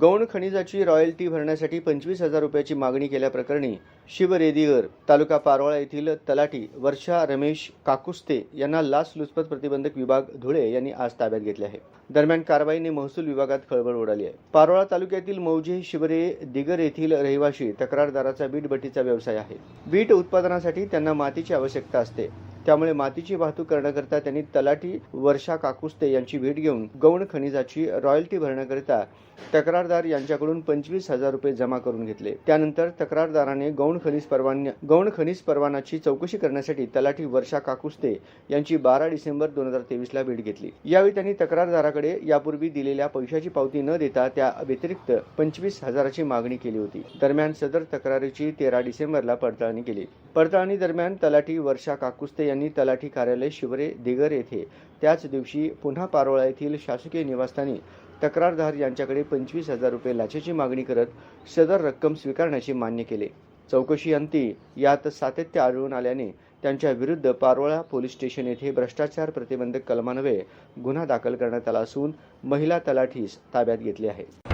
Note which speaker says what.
Speaker 1: गौण खनिजाची रॉयल्टी भरण्यासाठी पंचवीस हजार रुपयाची मागणी केल्याप्रकरणी शिवरेदीगर तालुका पारोळा येथील तलाठी वर्षा रमेश काकुस्ते यांना लाचलुचपत प्रतिबंधक विभाग धुळे यांनी आज ताब्यात घेतले आहे. दरम्यान कारवाईने महसूल विभागात खळबळ उडाली आहे. पारोळा तालुक्यातील मौजे शिवरे दिगर येथील रहिवाशी तक्रारदाराचा बीट भट्टीचा व्यवसाय आहे. बीट उत्पादनासाठी त्यांना मातीची आवश्यकता असते. त्यामुळे मातीची वाहतूक करण्याकरिता त्यांनी तलाठी वर्षा काकुस्ते यांची भेट घेऊन गौण खनिजाची रॉयल्टी भरण्याकरिता तक्रारदार यांच्याकडून पंचवीस हजार रुपये जमा करून घेतले. त्यानंतर तक्रारदाराने गौण खनिज परवान्या गौण खनिज परवानाची चौकशी करण्यासाठी तलाठी वर्षा काकुस्ते यांची बारा डिसेंबर दोन हजार तेवीसला भेट घेतली. यावेळी त्यांनी तक्रारदाराकडे यापूर्वी दिलेल्या पैशाची पावती न देता त्या व्यतिरिक्त पंचवीस हजाराची मागणी केली होती. दरम्यान सदर तक्रारीची तेरा डिसेंबरला पडताळणी केली. पडताळणी दरम्यान तलाठी वर्षा काकुस्ते यांनी तलाठी कार्यालय शिवरे दिगर येथे त्याच दिवशी पुन्हा पारोळा येथील शासकीय निवासस्थानी तक्रारदार यांच्याकडे पंचवीस हजार रुपये लाचेची मागणी करत सदर रक्कम स्वीकारण्याचे मान्य केले. चौकशी अंती यात सातत्य आढळून आल्याने त्यांच्या विरुद्ध पारोळा पोलीस स्टेशन येथे भ्रष्टाचार प्रतिबंधक कलमान्वये गुन्हा दाखल करण्यात आला असून महिला तलाठीस ताब्यात घेतले आहे.